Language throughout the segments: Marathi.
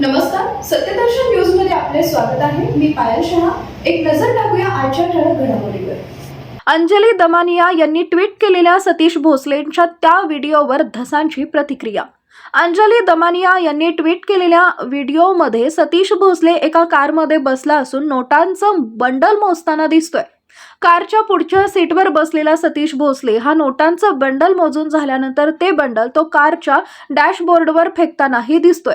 नमस्कार सत्यदर्शन न्यूजमध्ये आपले स्वागत आहे. मी पायल शहा. एक नजर टाकूया आजच्या ठळक घडामोडीवर. अंजली दमानिया यांनी ट्विट केलेल्या सतीश भोसलेंच्या त्या व्हिडिओवर धसांची प्रतिक्रिया. अंजली दमानिया यांनी ट्विट केलेल्या व्हिडिओमध्ये सतीश भोसले एका कारमध्ये बसला असून नोटांचं बंडल मोजताना दिसतोय. कारच्या पुढच्या सीटवर बसलेला सतीश भोसले हा नोटांचं बंडल मोजून झाल्यानंतर ते बंडल तो कारच्या डॅशबोर्डवर फेकतानाही दिसतोय.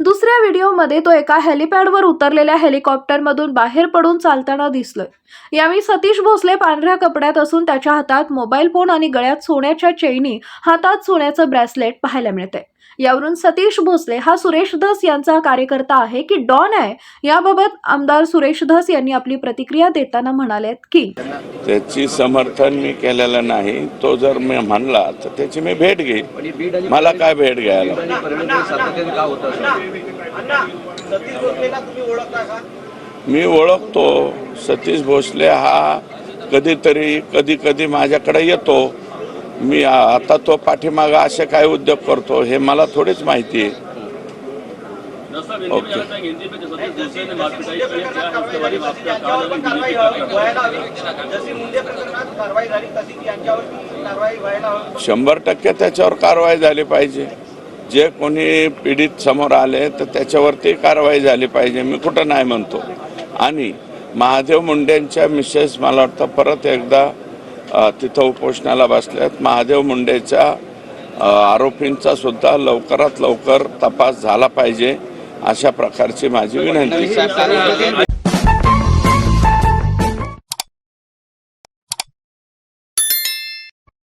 दुसऱ्या व्हिडिओमध्ये तो एका हेलिपॅडवर उतरलेल्या हेलिकॉप्टरमधून बाहेर पडून चालताना दिसलोय यावेळी सतीश भोसले पांढऱ्या कपड्यात असून त्याच्या हातात मोबाईल फोन आणि गळ्यात सोन्याच्या चैनी हातात सोन्याचं ब्रेसलेट पाहायला मिळते यावरून सतीश भोसले हा सुरेश धस यांचा कार्यकर्ता आहे की डॉन आहे? याबाबत आमदार सुरेश धस यांनी आपली प्रतिक्रिया देताना म्हणालेत की त्याची समर्थन मी केलेलं नाही. तो जर मी म्हणला तर त्याची मी भेट घेईन. मला काय भेट घ्यायला? मी ओळखतो. सतीश भोसले हा कधीतरी कधी कधी माझ्याकडे येतो. मी आता तो पाठीमागा असे काय उद्योग करतो हे मला थोडीच माहिती आहे. ओके। शंभर टक्के त्याच्यावर कारवाई झाली पाहिजे. जे कोणी पीडित समोर आले तर त्याच्यावरती कारवाई झाली पाहिजे मी कुठं नाही म्हणतो. आणि महादेव मुंडेंच्या मिसेस मला वाटतं परत एकदा तिथं उपोषणाला बसल्यात महादेव मुंडेच्या आरोपींचा सुद्धा लवकरात लवकर तपास झाला पाहिजे अशा प्रकारची माझी विनंती.